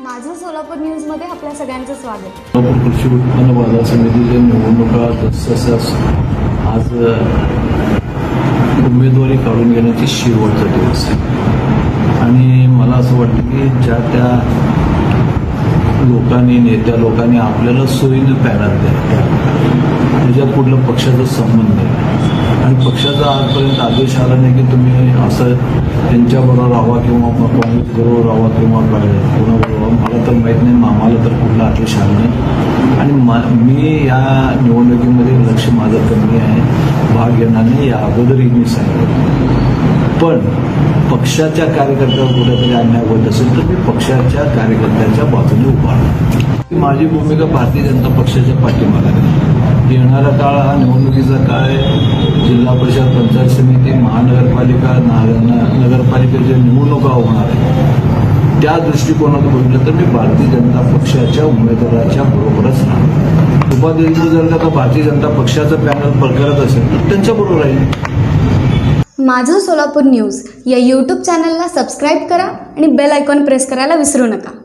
माझं सोलापूर न्यूजमध्ये आपल्या सगळ्यांचं स्वागत. सोलापूर कृषी उत्पन्न बाजार समितीच्या निवडणुका तसंच आज उमेदवारी काढून घेण्याची शेवटचा दिवस. आणि मला असं वाटतं की ज्या त्या लोकांनी नेत्या लोकांनी आपल्याला सोयीनं पॅनल द्या त्याच्यात कुठलं पक्षाचा संबंध नाही आणि पक्षाचा आजपर्यंत आदेश आला नाही की तुम्ही असं त्यांच्याबरोबर राहा किंवा मग काँग्रेसबरोबर राहा किंवा काय कोणाबरोबर. मला तर माहीत नाही आम्हाला तर कुठला आदेश आला नाही. आणि मा- मी या निवडणुकीमध्ये लक्ष माझं कमी आहे. भाग घेणार नाही या अगोदरही मी सांगितलं पण पक्षाच्या कार्यकर्त्यावर कुठेतरी अन्याय होत असेल तर मी पक्षाच्या कार्यकर्त्यांच्या बाजूने उभा माझी भूमिका भारतीय जनता पक्षाच्या पाठीमागे येणारा काळ हा निवडणुकीचा काळ आहे. जिल्हा परिषद पंचायत समिती महानगरपालिका नगरपालिकेच्या निवडणुका होणार आहे त्या दृष्टिकोनात बघितलं तर मी भारतीय जनता पक्षाच्या उमेदवाराच्या बरोबरच राहणार. उपाध्यक्ष जर का भारतीय जनता पक्षाचं पॅनल करत असेल तर त्यांच्याबरोबर राहील. माझं सोलापूर न्यूज या यूट्यूब चॅनलला सबस्क्राईब करा आणि बेल आयकॉन प्रेस करायला विसरू नका.